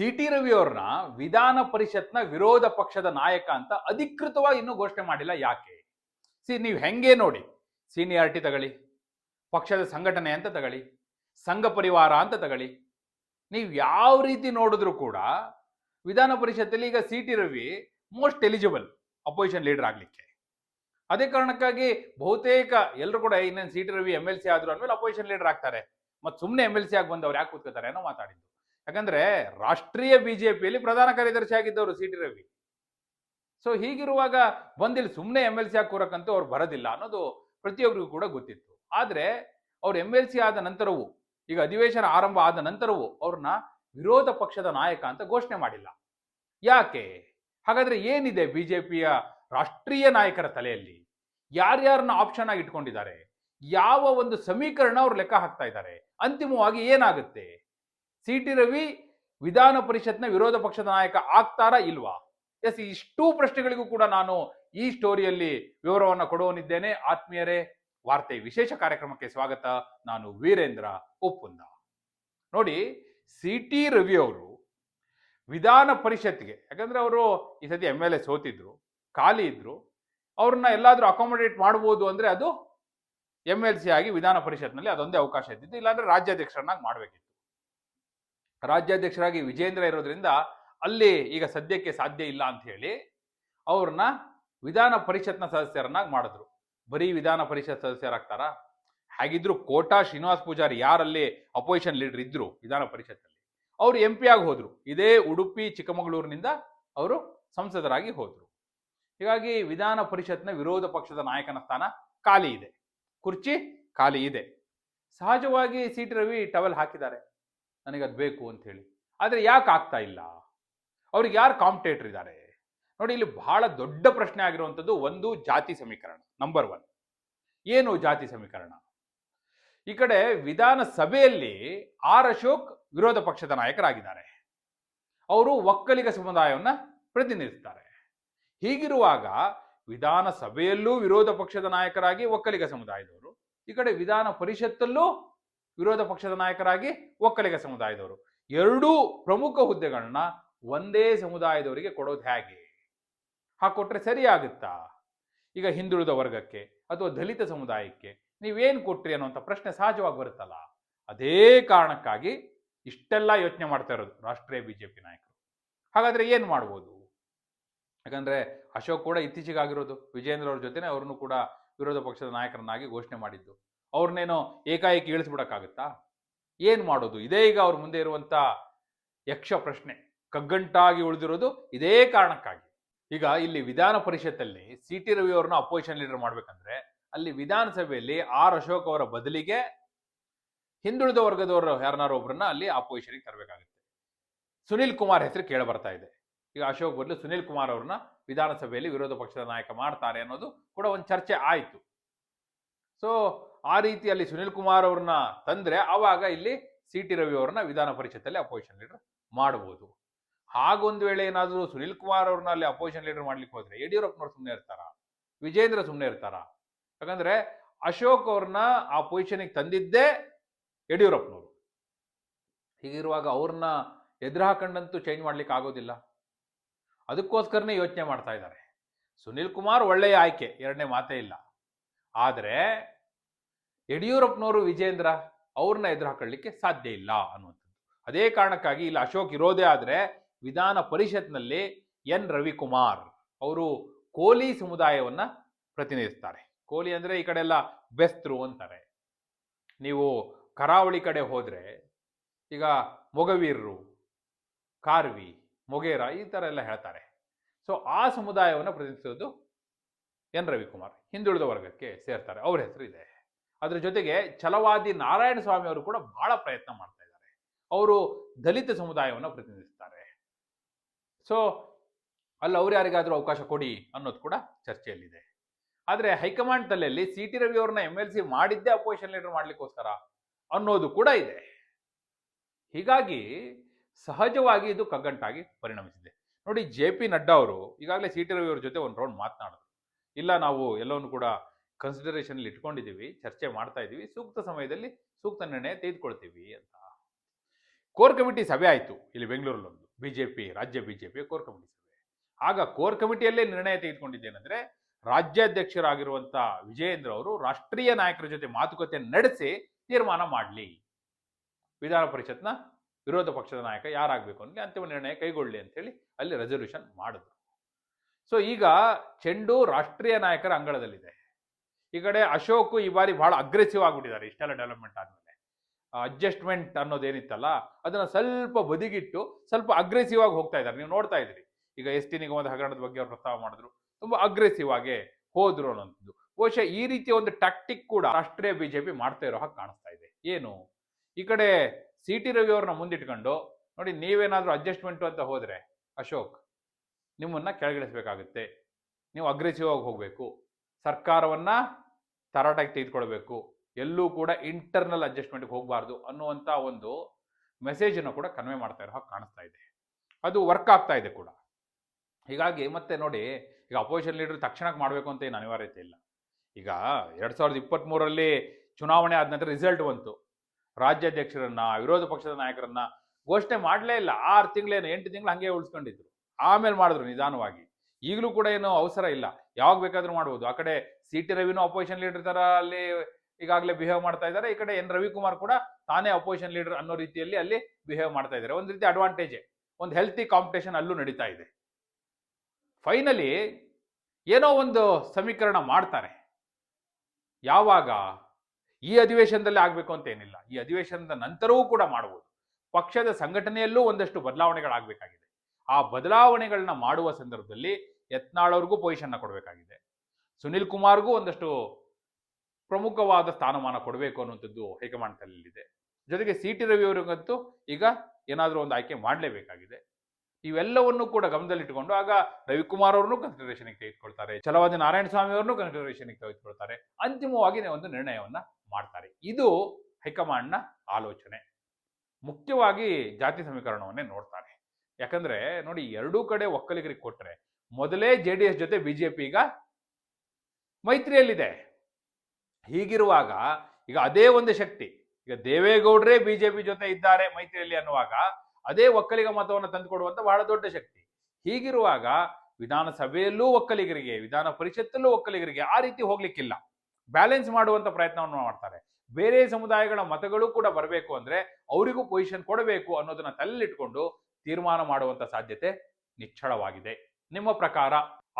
C T Ravi ಅವ್ರನ್ನ ವಿಧಾನ ಪರಿಷತ್ನ ವಿರೋಧ ಪಕ್ಷದ ನಾಯಕ ಅಂತ ಅಧಿಕೃತವಾಗಿ ಇನ್ನೂ ಘೋಷಣೆ ಮಾಡಿಲ್ಲ. ಯಾಕೆ? ಸಿ, ನೀವು ಹೆಂಗೆ ನೋಡಿ? ಸೀನಿಯಾರಿಟಿ ತಗೊಳ್ಳಿ, ಪಕ್ಷದ ಸಂಘಟನೆ ಅಂತ ತಗೊಳ್ಳಿ, ಸಂಘ ಪರಿವಾರ ಅಂತ ತಗೊಳ್ಳಿ, ನೀವು ಯಾವ ರೀತಿ ನೋಡಿದ್ರು ಕೂಡ ವಿಧಾನ ಪರಿಷತ್ತಲ್ಲಿ ಈಗ C T Ravi most eligible opposition leader ಆಗಲಿಕ್ಕೆ. ಅದೇ ಕಾರಣಕ್ಕಾಗಿ ಬಹುತೇಕ ಎಲ್ಲರೂ ಕೂಡ ಇನ್ನೇನು C T Ravi M L C ಆದ್ರು ಅಂದಮೇಲೆ ಅಪೋಸಿಷನ್ ಲೀಡರ್ ಆಗ್ತಾರೆ. ಮತ್ತು ಸುಮ್ಮನೆ ಎಂ ಎಲ್ ಸಿ ಆಗಿ ಬಂದವ್ರು ಯಾಕೆ ಕೂತ್ಕೋತಾರೆ ಅನ್ನೋ ಮಾತಾಡಿದ್ದು. ಯಾಕಂದ್ರೆ ರಾಷ್ಟ್ರೀಯ ಬಿಜೆಪಿಯಲ್ಲಿ ಪ್ರಧಾನ ಕಾರ್ಯದರ್ಶಿ ಆಗಿದ್ದವರು ಸಿ ರವಿ. ಸೊ ಹೀಗಿರುವಾಗ ಬಂದಿಲ್ಲಿ ಸುಮ್ಮನೆ ಎಂ ಎಲ್ ಸಿ ಆಗಿ ಕೂರಕ್ಕಂತೂ ಅವ್ರು ಬರೋದಿಲ್ಲ ಅನ್ನೋದು ಪ್ರತಿಯೊಬ್ಬರಿಗೂ ಕೂಡ ಗೊತ್ತಿತ್ತು. ಆದರೆ ಅವ್ರು ಎಂ ಎಲ್ ಸಿ ಆದ ನಂತರವೂ, ಈಗ ಅಧಿವೇಶನ ಆರಂಭ ಆದ ನಂತರವೂ ಅವ್ರನ್ನ ವಿರೋಧ ಪಕ್ಷದ ನಾಯಕ ಅಂತ ಘೋಷಣೆ ಮಾಡಿಲ್ಲ. ಯಾಕೆ? ಹಾಗಾದ್ರೆ ಏನಿದೆ ಬಿಜೆಪಿಯ ರಾಷ್ಟ್ರೀಯ ನಾಯಕರ ತಲೆಯಲ್ಲಿ? ಯಾರ್ಯಾರನ್ನ ಆಪ್ಷನ್ ಆಗಿ ಇಟ್ಕೊಂಡಿದ್ದಾರೆ? ಯಾವ ಒಂದು ಸಮೀಕರಣ ಅವ್ರು ಲೆಕ್ಕ ಹಾಕ್ತಾ ಇದ್ದಾರೆ? ಅಂತಿಮವಾಗಿ ಏನಾಗುತ್ತೆ? ಸಿ ಟಿ ರವಿ ವಿಧಾನ ಪರಿಷತ್ನ ವಿರೋಧ ಪಕ್ಷದ ನಾಯಕ ಆಗ್ತಾರಾ ಇಲ್ವಾ? ಎಸ್, ಇಷ್ಟೂ ಪ್ರಶ್ನೆಗಳಿಗೂ ಕೂಡ ನಾನು ಈ ಸ್ಟೋರಿಯಲ್ಲಿ ವಿವರವನ್ನು ಕೊಡುವನಿದ್ದೇನೆ. ಆತ್ಮೀಯರೇ, ವಾರ್ತೆ ವಿಶೇಷ ಕಾರ್ಯಕ್ರಮಕ್ಕೆ ಸ್ವಾಗತ. ನಾನು ವೀರೇಂದ್ರ ಒಪ್ಪುಂದ. ನೋಡಿ ಸಿ ಟಿ ರವಿ ಅವರು ವಿಧಾನ ಪರಿಷತ್ಗೆ, ಯಾಕಂದ್ರೆ ಅವರು ಈ ಸತಿ ಎಂ ಎಲ್ ಎ ಸೋತಿದ್ರು, ಖಾಲಿ ಇದ್ರು, ಅವ್ರನ್ನ ಎಲ್ಲಾದ್ರೂ ಅಕಾಮಡೇಟ್ ಮಾಡ್ಬೋದು ಅಂದ್ರೆ ಅದು ಎಂ ಎಲ್ ಸಿ ಆಗಿ ವಿಧಾನ ಪರಿಷತ್ನಲ್ಲಿ ಅದೊಂದೇ ಅವಕಾಶ ಇದ್ದಿದ್ದು, ಇಲ್ಲಾಂದ್ರೆ ರಾಜ್ಯಾಧ್ಯಕ್ಷರನ್ನಾಗಿ ಮಾಡಬೇಕಿತ್ತು. ರಾಜ್ಯಾಧ್ಯಕ್ಷರಾಗಿ ವಿಜೇಂದ್ರ ಇರೋದ್ರಿಂದ ಅಲ್ಲಿ ಈಗ ಸದ್ಯಕ್ಕೆ ಸಾಧ್ಯ ಇಲ್ಲ ಅಂತ ಹೇಳಿ ಅವ್ರನ್ನ ವಿಧಾನ ಪರಿಷತ್ನ ಸದಸ್ಯರನ್ನಾಗಿ ಮಾಡಿದ್ರು. ಬರೀ ವಿಧಾನ ಪರಿಷತ್ ಸದಸ್ಯರಾಗ್ತಾರಾ? ಹಾಗಿದ್ರು ಕೋಟಾ ಶ್ರೀನಿವಾಸ್ ಪೂಜಾರಿ ಯಾರಲ್ಲಿ ಅಪೋಸಿಷನ್ ಲೀಡರ್ ಇದ್ರು ವಿಧಾನ ಪರಿಷತ್ತಲ್ಲಿ, ಅವರು ಎಂ ಪಿ ಆಗಿ ಹೋದ್ರು. ಇದೇ ಉಡುಪಿ, ಚಿಕ್ಕಮಗಳೂರಿನಿಂದ ಅವರು ಸಂಸದರಾಗಿ ಹೋದ್ರು. ಹೀಗಾಗಿ ವಿಧಾನ ಪರಿಷತ್ನ ವಿರೋಧ ಪಕ್ಷದ ನಾಯಕನ ಸ್ಥಾನ ಖಾಲಿ ಇದೆ. ಕುರ್ಚಿ ಖಾಲಿ ಇದೆ. ಸಹಜವಾಗಿ ಸಿ ರವಿ ಟವೆಲ್ ಹಾಕಿದ್ದಾರೆ. ನನಗೆ ಅದು ಬೇಕು ಅಂತ ಹೇಳಿ ಆದರೆ ಯಾಕೆ ಆಗ್ತಾ ಇಲ್ಲ? ಅವ್ರಿಗೆ ಯಾರು ಕಾಂಪಿಟೇಟರ್ ಇದ್ದಾರೆ? ನೋಡಿ, ಇಲ್ಲಿ ಬಹಳ ದೊಡ್ಡ ಪ್ರಶ್ನೆ ಆಗಿರುವಂಥದ್ದು ಒಂದು ಜಾತಿ ಸಮೀಕರಣ ನಂಬರ್ ಒನ್ ಏನು ಜಾತಿ ಸಮೀಕರಣ? ಈ ಕಡೆ ವಿಧಾನಸಭೆಯಲ್ಲಿ ಆರ್ ಅಶೋಕ್ ವಿರೋಧ ಪಕ್ಷದ ನಾಯಕರಾಗಿದ್ದಾರೆ. ಅವರು ಒಕ್ಕಲಿಗ ಸಮುದಾಯವನ್ನು ಪ್ರತಿನಿಧಿಸ್ತಾರೆ. ಹೀಗಿರುವಾಗ ವಿಧಾನಸಭೆಯಲ್ಲೂ ವಿರೋಧ ಪಕ್ಷದ ನಾಯಕರಾಗಿ ಒಕ್ಕಲಿಗ ಸಮುದಾಯದವರು, ಈ ಕಡೆ ವಿಧಾನ ಪರಿಷತ್ತಲ್ಲೂ ವಿರೋಧ ಪಕ್ಷದ ನಾಯಕರಾಗಿ ಒಕ್ಕಲಿಗ ಸಮುದಾಯದವರು. ಎರಡೂ ಪ್ರಮುಖ ಹುದ್ದೆಗಳನ್ನ ಒಂದೇ ಸಮುದಾಯದವರಿಗೆ ಕೊಡೋದು ಹೇಗೆ? ಹಾಕೊಟ್ರೆ ಸರಿ ಆಗುತ್ತಾ ಈಗ ಹಿಂದುಳಿದ ವರ್ಗಕ್ಕೆ ಅಥವಾ ದಲಿತ ಸಮುದಾಯಕ್ಕೆ ನೀವೇನು ಕೊಟ್ರಿ ಅನ್ನುವಂಥ ಪ್ರಶ್ನೆ ಸಹಜವಾಗಿ ಬರುತ್ತಲ್ಲ. ಅದೇ ಕಾರಣಕ್ಕಾಗಿ ಇಷ್ಟೆಲ್ಲ ಯೋಚನೆ ಮಾಡ್ತಾ ಇರೋದು ರಾಷ್ಟ್ರೀಯ ಬಿಜೆಪಿ ನಾಯಕರು. ಹಾಗಾದ್ರೆ ಏನು ಮಾಡ್ಬೋದು? ಯಾಕಂದ್ರೆ ಅಶೋಕ್ ಕೂಡ ಇತ್ತೀಚೆಗೆ ಆಗಿರೋದು. ವಿಜೇಂದ್ರ ಅವ್ರ ಜೊತೆನೆ ಅವ್ರನ್ನು ಕೂಡ ವಿರೋಧ ಪಕ್ಷದ ನಾಯಕರನ್ನಾಗಿ ಘೋಷಣೆ ಮಾಡಿದ್ದು. ಅವ್ರನ್ನೇನೋ ಏಕಾಏಕಿ ಇಳಿಸ್ಬಿಡಕ್ಕಾಗತ್ತಾ? ಏನು ಮಾಡೋದು? ಇದೇ ಈಗ ಅವ್ರ ಮುಂದೆ ಇರುವಂಥ ಯಕ್ಷ ಪ್ರಶ್ನೆ. ಕಗ್ಗಂಟಾಗಿ ಉಳಿದಿರೋದು ಇದೇ ಕಾರಣಕ್ಕಾಗಿ. ಈಗ ಇಲ್ಲಿ ವಿಧಾನ ಪರಿಷತ್ತಲ್ಲಿ ಸಿ ಟಿ ರವಿ ಅವ್ರನ್ನ ಅಪೋಸಿಷನ್ ಲೀಡರ್ ಮಾಡ್ಬೇಕಂದ್ರೆ ಅಲ್ಲಿ ವಿಧಾನಸಭೆಯಲ್ಲಿ ಆರ್ ಅಶೋಕ್ ಅವರ ಬದಲಿಗೆ ಹಿಂದುಳಿದ ವರ್ಗದವರು ಯಾರನ್ನಾರು ಒಬ್ಬರನ್ನ ಅಲ್ಲಿ ಅಪೋಸಿಷನ್ಗೆ ತರಬೇಕಾಗುತ್ತೆ. ಸುನಿಲ್ ಕುಮಾರ್ ಹೆಸರು ಕೇಳಿ ಬರ್ತಾ ಇದೆ. ಈಗ ಅಶೋಕ್ ಬದಲು ಸುನಿಲ್ ಕುಮಾರ್ ಅವ್ರನ್ನ ವಿಧಾನಸಭೆಯಲ್ಲಿ ವಿರೋಧ ಪಕ್ಷದ ನಾಯಕ ಮಾಡ್ತಾರೆ ಅನ್ನೋದು ಕೂಡ ಒಂದು ಚರ್ಚೆ ಆಯಿತು. ಸೊ ಆ ರೀತಿಯಲ್ಲಿ ಸುನಿಲ್ ಕುಮಾರ್ ಅವ್ರನ್ನ ತಂದ್ರೆ ಆವಾಗ ಇಲ್ಲಿ ಸಿ ಟಿ ರವಿ ಅವ್ರನ್ನ ವಿಧಾನ ಪರಿಷತ್ತಲ್ಲಿ ಅಪೋಸಿಷನ್ ಲೀಡರ್ ಮಾಡಬಹುದು ಹಾಗೊಂದು ವೇಳೆ ಏನಾದರೂ ಸುನಿಲ್ ಕುಮಾರ್ ಅವ್ರನ್ನ ಅಲ್ಲಿ ಅಪೋಸಿಷನ್ ಲೀಡರ್ ಮಾಡ್ಲಿಕ್ಕೆ ಹೋದ್ರೆ ಯಡಿಯೂರಪ್ಪನವ್ರು ಸುಮ್ಮನೆ ಇರ್ತಾರ? ವಿಜೇಂದ್ರ ಸುಮ್ಮನೆ ಇರ್ತಾರ? ಯಾಕಂದ್ರೆ ಅಶೋಕ್ ಅವ್ರನ್ನ ಆ ಪೊಸಿಷನ್ಗೆ ತಂದಿದ್ದೇ ಯಡಿಯೂರಪ್ಪನವರು. ಹೀಗಿರುವಾಗ ಅವ್ರನ್ನ ಎದುರು ಹಾಕೊಂಡಂತೂ ಚೇಂಜ್ ಮಾಡ್ಲಿಕ್ಕೆ ಆಗೋದಿಲ್ಲ. ಅದಕ್ಕೋಸ್ಕರನೇ ಯೋಚನೆ ಮಾಡ್ತಾ ಇದ್ದಾರೆ. ಸುನಿಲ್ ಕುಮಾರ್ ಒಳ್ಳೆಯ ಆಯ್ಕೆ, ಎರಡನೇ ಮಾತೇ ಇಲ್ಲ. ಆದರೆ ಯಡಿಯೂರಪ್ಪನವರು, ವಿಜೇಂದ್ರ ಅವ್ರನ್ನ ಎದುರು ಹಾಕೊಳ್ಳಿಕ್ಕೆ ಸಾಧ್ಯ ಇಲ್ಲ ಅನ್ನುವಂಥದ್ದು. ಅದೇ ಕಾರಣಕ್ಕಾಗಿ ಇಲ್ಲಿ ಅಶೋಕ್ ಇರೋದೇ ಆದರೆ ವಿಧಾನ ಪರಿಷತ್ನಲ್ಲಿ ಎನ್. ರವಿಕುಮಾರ್ ಅವರು ಕೋಲಿ ಸಮುದಾಯವನ್ನ ಪ್ರತಿನಿಧಿಸ್ತಾರೆ. ಕೋಲಿ ಅಂದ್ರೆ ಈ ಕಡೆ ಎಲ್ಲ ಬೆಸ್ತರು ಅಂತಾರೆ. ನೀವು ಕರಾವಳಿ ಕಡೆ ಹೋದ್ರೆ ಈಗ ಮೊಗವೀರರು, ಕಾರ್ವಿ, ಮೊಗೇರ ಈ ಥರ ಎಲ್ಲ ಹೇಳ್ತಾರೆ. ಸೊ ಆ ಸಮುದಾಯವನ್ನು ಪ್ರತಿನಿಧಿಸೋದು ಎನ್. ರವಿಕುಮಾರ್ ಹಿಂದುಳಿದ ವರ್ಗಕ್ಕೆ ಸೇರ್ತಾರೆ. ಅವ್ರ ಹೆಸರು ಇದೆ. ಅದ್ರ ಜೊತೆಗೆ ಛಲವಾದಿ ನಾರಾಯಣ ಸ್ವಾಮಿ ಅವರು ಕೂಡ ಬಹಳ ಪ್ರಯತ್ನ ಮಾಡ್ತಾ ಇದ್ದಾರೆ. ಅವರು ದಲಿತ ಸಮುದಾಯವನ್ನು ಪ್ರತಿನಿಧಿಸ್ತಾರೆ. ಸೊ ಅಲ್ಲಿ, ಅವ್ರು ಯಾರಿಗಾದರೂ ಅವಕಾಶ ಕೊಡಿ ಅನ್ನೋದು ಕೂಡ ಚರ್ಚೆಯಲ್ಲಿದೆ. ಆದರೆ ಹೈಕಮಾಂಡ್ ತಲೆಯಲ್ಲಿ ಸಿ ಟಿ ರವಿ ಅವ್ರನ್ನ ಎಂ ಎಲ್ ಸಿ ಮಾಡಿದ್ದೇ ಅಪೋಸಿಷನ್ ಲೀಡರ್ ಮಾಡ್ಲಿಕ್ಕೋಸ್ಕರ ಅನ್ನೋದು ಕೂಡ ಇದೆ. ಹೀಗಾಗಿ ಸಹಜವಾಗಿ ಇದು ಕಗ್ಗಂಟಾಗಿ ಪರಿಣಮಿಸಿದೆ. ನೋಡಿ, ಜೆ ಪಿ ನಡ್ಡಾ ಅವರು ಈಗಾಗಲೇ ಸಿ ಟಿ ರವಿ ಅವ್ರ ಜೊತೆ ಒಂದು ರೌಂಡ್ ಮಾತನಾಡಿದ್ರು. ಇಲ್ಲ, ನಾವು ಎಲ್ಲವನ್ನು ಕೂಡ ಕನ್ಸಿಡರೇಷನ್ ಇಟ್ಕೊಂಡಿದ್ದೀವಿ, ಚರ್ಚೆ ಮಾಡ್ತಾ ಇದ್ದೀವಿ, ಸೂಕ್ತ ಸಮಯದಲ್ಲಿ ಸೂಕ್ತ ನಿರ್ಣಯ ತೆಗೆದುಕೊಳ್ತೀವಿ ಅಂತ. ಕೋರ್ ಕಮಿಟಿ ಸಭೆ ಆಯಿತು ಇಲ್ಲಿ ಬೆಂಗಳೂರಲ್ಲೊಂದು ಬಿಜೆಪಿ ರಾಜ್ಯ ಬಿಜೆಪಿ ಕೋರ್ ಕಮಿಟಿ ಸಭೆ. ಆಗ ಕೋರ್ ಕಮಿಟಿಯಲ್ಲೇ ನಿರ್ಣಯ ತೆಗೆದುಕೊಂಡಿದ್ದೇನೆಂದ್ರೆ ರಾಜ್ಯಾಧ್ಯಕ್ಷರಾಗಿರುವಂಥ ವಿಜಯೇಂದ್ರ ಅವರು ರಾಷ್ಟ್ರೀಯ ನಾಯಕರ ಜೊತೆ ಮಾತುಕತೆ ನಡೆಸಿ ತೀರ್ಮಾನ ಮಾಡಲಿ. ವಿಧಾನ ಪರಿಷತ್ನ ವಿರೋಧ ಪಕ್ಷದ ನಾಯಕ ಯಾರಾಗಬೇಕು ಅಂದರೆ ಅಂತಿಮ ನಿರ್ಣಯ ಕೈಗೊಳ್ಳಿ ಅಂತೇಳಿ ಅಲ್ಲಿ ರೆಸಲ್ಯೂಷನ್ ಮಾಡಿದ್ರು. ಸೊ ಈಗ ಚೆಂಡು ರಾಷ್ಟ್ರೀಯ ನಾಯಕರ ಅಂಗಳದಲ್ಲಿದೆ. ಈ ಕಡೆ ಅಶೋಕ್ ಈ ಬಾರಿ ಬಹಳ ಅಗ್ರೆಸಿವ್ ಆಗಿಬಿಟ್ಟಿದ್ದಾರೆ, ಇಷ್ಟೆಲ್ಲ ಡೆವಲಪ್ಮೆಂಟ್ ಆದಮೇಲೆ. ಅಡ್ಜಸ್ಟ್ಮೆಂಟ್ ಅನ್ನೋದೇನಿತ್ತಲ್ಲ, ಅದನ್ನ ಸ್ವಲ್ಪ ಬದಿಗಿಟ್ಟು ಸ್ವಲ್ಪ ಅಗ್ರೆಸಿವ್ ಆಗಿ ಹೋಗ್ತಾ ಇದ್ದಾರೆ. ನೀವು ನೋಡ್ತಾ ಇದ್ರಿ ಈಗ ಎಸ್ ಟಿ ನಿಗಮದ ಹಗರಣದ ಬಗ್ಗೆ ಅವ್ರು ಪ್ರಸ್ತಾವ ಮಾಡಿದ್ರು. ತುಂಬಾ ಅಗ್ರೆಸಿವ್ ಆಗಿ ಹೋದ್ರು ಅನ್ನೋದು ಬಹುಶಃ ಈ ರೀತಿಯ ಒಂದು ಟ್ಯಾಕ್ಟಿಕ್ ಕೂಡ ರಾಷ್ಟ್ರೀಯ ಬಿಜೆಪಿ ಮಾಡ್ತಾ ಇರೋ ಹಾಗೆ ಕಾಣಿಸ್ತಾ ಇದೆ. ಏನು? ಈ ಕಡೆ ಸಿ ಟಿ ರವಿ ಅವ್ರನ್ನ ಮುಂದಿಟ್ಕೊಂಡು, ನೋಡಿ ನೀವೇನಾದ್ರೂ ಅಡ್ಜಸ್ಟ್ಮೆಂಟ್ ಅಂತ ಹೋದ್ರೆ, ಅಶೋಕ್, ನಿಮ್ಮನ್ನ ಕೆಳಗಿಳಿಸ್ಬೇಕಾಗುತ್ತೆ. ನೀವು ಅಗ್ರೆಸಿವ್ ಆಗಿ ಹೋಗಬೇಕು. ಸರ್ಕಾರವನ್ನ ತರಾಟೆಗೆ ತೆಗೆದುಕೊಳ್ಬೇಕು. ಎಲ್ಲೂ ಕೂಡ ಇಂಟರ್ನಲ್ ಅಡ್ಜಸ್ಟ್ಮೆಂಟ್ಗೆ ಹೋಗಬಾರ್ದು ಅನ್ನುವಂಥ ಒಂದು ಮೆಸೇಜನ್ನು ಕೂಡ ಕನ್ವೆ ಮಾಡ್ತಾ ಇರೋ ಹಾಗೆ ಕಾಣಿಸ್ತಾ ಇದೆ. ಅದು ವರ್ಕ್ ಆಗ್ತಾ ಇದೆ ಕೂಡ. ಹೀಗಾಗಿ ಮತ್ತೆ ನೋಡಿ, ಈಗ ಅಪೋಸಿಷನ್ ಲೀಡರ್ ತಕ್ಷಣಕ್ಕೆ ಮಾಡಬೇಕು ಅಂತ ಏನು ಅನಿವಾರ್ಯತೆ ಇಲ್ಲ. ಈಗ ಎರಡು ಸಾವಿರದ ಇಪ್ಪತ್ತ್ಮೂರರಲ್ಲಿ ಚುನಾವಣೆ ಆದ ನಂತರ ರಿಸಲ್ಟ್ ಬಂತು. ರಾಜ್ಯಾಧ್ಯಕ್ಷರನ್ನ, ವಿರೋಧ ಪಕ್ಷದ ನಾಯಕರನ್ನ ಘೋಷಣೆ ಮಾಡಲೇ ಇಲ್ಲ. ಆರು ತಿಂಗಳೇನು, ಎಂಟು ತಿಂಗಳು ಹಂಗೆ ಉಳಿಸ್ಕೊಂಡಿದ್ರು. ಆಮೇಲೆ ಮಾಡಿದ್ರು ನಿಧಾನವಾಗಿ. ಈಗಲೂ ಕೂಡ ಏನು ಅವಸರ ಇಲ್ಲ. ಯಾವಾಗ ಬೇಕಾದ್ರೂ ಮಾಡ್ಬೋದು. ಆ ಕಡೆ ಸಿ ಟಿ ರವಿನೂ ಅಪೋಸಿಷನ್ ಲೀಡರ್ ತರ ಅಲ್ಲಿ ಈಗಾಗಲೇ ಬಿಹೇವ್ ಮಾಡ್ತಾ ಇದ್ದಾರೆ. ಈ ಕಡೆ ಎನ್ ರವಿಕುಮಾರ್ ಕೂಡ ತಾನೇ ಅಪೋಸಿಷನ್ ಲೀಡರ್ ಅನ್ನೋ ರೀತಿಯಲ್ಲಿ ಅಲ್ಲಿ ಬಿಹೇವ್ ಮಾಡ್ತಾ ಇದ್ದಾರೆ. ಒಂದು ರೀತಿ ಅಡ್ವಾಂಟೇಜ್ ಒಂದು ಹೆಲ್ತಿ ಕಾಂಪಿಟೇಷನ್ ಅಲ್ಲೂ ನಡೀತಾ ಇದೆ. ಫೈನಲಿ ಏನೋ ಒಂದು ಸಮೀಕರಣ ಮಾಡ್ತಾರೆ. ಯಾವಾಗ? ಈ ಅಧಿವೇಶನದಲ್ಲಿ ಆಗಬೇಕು ಅಂತ ಏನಿಲ್ಲ. ಈ ಅಧಿವೇಶನದ ನಂತರವೂ ಕೂಡ ಮಾಡಬಹುದು ಪಕ್ಷದ ಸಂಘಟನೆಯಲ್ಲೂ ಒಂದಷ್ಟು ಬದಲಾವಣೆಗಳಾಗಬೇಕಾಗಿದೆ. ಆ ಬದಲಾವಣೆಗಳನ್ನ ಮಾಡುವ ಸಂದರ್ಭದಲ್ಲಿ ಯತ್ನಾಳ್ ಅವ್ರಿಗೂ ಪೊಸಿಷನ್ನ ಕೊಡಬೇಕಾಗಿದೆ. ಸುನಿಲ್ ಕುಮಾರ್ಗೂ ಒಂದಷ್ಟು ಪ್ರಮುಖವಾದ ಸ್ಥಾನಮಾನ ಕೊಡಬೇಕು ಅನ್ನುವಂಥದ್ದು ಹೈಕಮಾಂಡ್ನಲ್ಲಿದೆ. ಜೊತೆಗೆ ಸಿ ಟಿ ರವಿ ಅವರಿಗಂತೂ ಈಗ ಏನಾದರೂ ಒಂದು ಆಯ್ಕೆ ಮಾಡಲೇಬೇಕಾಗಿದೆ. ಇವೆಲ್ಲವನ್ನು ಕೂಡ ಗಮನದಲ್ಲಿಟ್ಟುಕೊಂಡು ಆಗ ರವಿಕುಮಾರ್ ಅವ್ರನ್ನೂ ಕನ್ಸಿಡರೇಷನ್ಗೆ ತೆಗೆದುಕೊಳ್ತಾರೆ. ಛಲವಾದಿ ನಾರಾಯಣ ಸ್ವಾಮಿ ಅವ್ರನ್ನೂ ಕನ್ಸಿಡರೇಷನ್ಗೆ ತೆಗೆದುಕೊಳ್ತಾರೆ. ಅಂತಿಮವಾಗಿ ಒಂದು ನಿರ್ಣಯವನ್ನ ಮಾಡ್ತಾರೆ. ಇದು ಹೈಕಮಾಂಡ್ನ ಆಲೋಚನೆ. ಮುಖ್ಯವಾಗಿ ಜಾತಿ ಸಮೀಕರಣವನ್ನೇ ನೋಡ್ತಾರೆ. ಯಾಕಂದ್ರೆ ನೋಡಿ, ಎರಡೂ ಕಡೆ ಒಕ್ಕಲಿಗರಿಗೆ ಕೊಟ್ರೆ ಮೊದಲೇ ಜೆ ಡಿ ಎಸ್ ಜೊತೆ ಬಿಜೆಪಿ ಈಗ ಮೈತ್ರಿಯಲ್ಲಿದೆ. ಹೀಗಿರುವಾಗ ಈಗ ಅದೇ ಒಂದು ಶಕ್ತಿ, ಈಗ ದೇವೇಗೌಡರೇ ಬಿಜೆಪಿ ಜೊತೆ ಇದ್ದಾರೆ ಮೈತ್ರಿಯಲ್ಲಿ ಅನ್ನುವಾಗ ಅದೇ ಒಕ್ಕಲಿಗ ಮತವನ್ನು ತಂದುಕೊಡುವಂತ ಬಹಳ ದೊಡ್ಡ ಶಕ್ತಿ. ಹೀಗಿರುವಾಗ ವಿಧಾನಸಭೆಯಲ್ಲೂ ಒಕ್ಕಲಿಗರಿಗೆ, ವಿಧಾನ ಪರಿಷತ್ತಲ್ಲೂ ಒಕ್ಕಲಿಗರಿಗೆ ಆ ರೀತಿ ಹೋಗ್ಲಿಕ್ಕಿಲ್ಲ. ಬ್ಯಾಲೆನ್ಸ್ ಮಾಡುವಂತ ಪ್ರಯತ್ನವನ್ನು ಮಾಡ್ತಾರೆ. ಬೇರೆ ಸಮುದಾಯಗಳ ಮತಗಳು ಕೂಡ ಬರಬೇಕು ಅಂದ್ರೆ ಅವರಿಗೂ ಪೊಸಿಷನ್ ಕೊಡಬೇಕು ಅನ್ನೋದನ್ನ ತಲೆಲಿಟ್ಕೊಂಡು ತೀರ್ಮಾನ ಮಾಡುವಂತ ಸಾಧ್ಯತೆ ನಿಚ್ಚಳವಾಗಿದೆ. ನಿಮ್ಮ ಪ್ರಕಾರ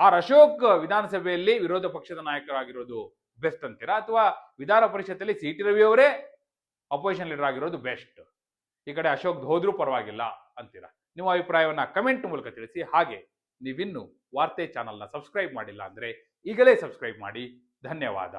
ಆರ್ ಅಶೋಕ್ ವಿಧಾನಸಭೆಯಲ್ಲಿ ವಿರೋಧ ಪಕ್ಷದ ನಾಯಕರಾಗಿರೋದು ಬೆಸ್ಟ್ ಅಂತೀರಾ? ಅಥವಾ ವಿಧಾನ ಪರಿಷತ್ತಲ್ಲಿ ಸಿ ಟಿ ರವಿ ಅವರೇ ಅಪೋಸಿಷನ್ ಲೀಡರ್ ಆಗಿರೋದು ಬೆಸ್ಟ್ ಈ ಕಡೆ ಅಶೋಕ್ ಹೋದ್ರೂ ಪರವಾಗಿಲ್ಲ ಅಂತೀರಾ? ನಿಮ್ಮ ಅಭಿಪ್ರಾಯವನ್ನ ಕಮೆಂಟ್ ಮೂಲಕ ತಿಳಿಸಿ. ಹಾಗೆ ನೀವಿನ್ನು ವಾರ್ತೆ ಚಾನಲ್ನ ಸಬ್ಸ್ಕ್ರೈಬ್ ಮಾಡಿಲ್ಲ ಅಂದ್ರೆ ಈಗಲೇ ಸಬ್ಸ್ಕ್ರೈಬ್ ಮಾಡಿ. ಧನ್ಯವಾದ.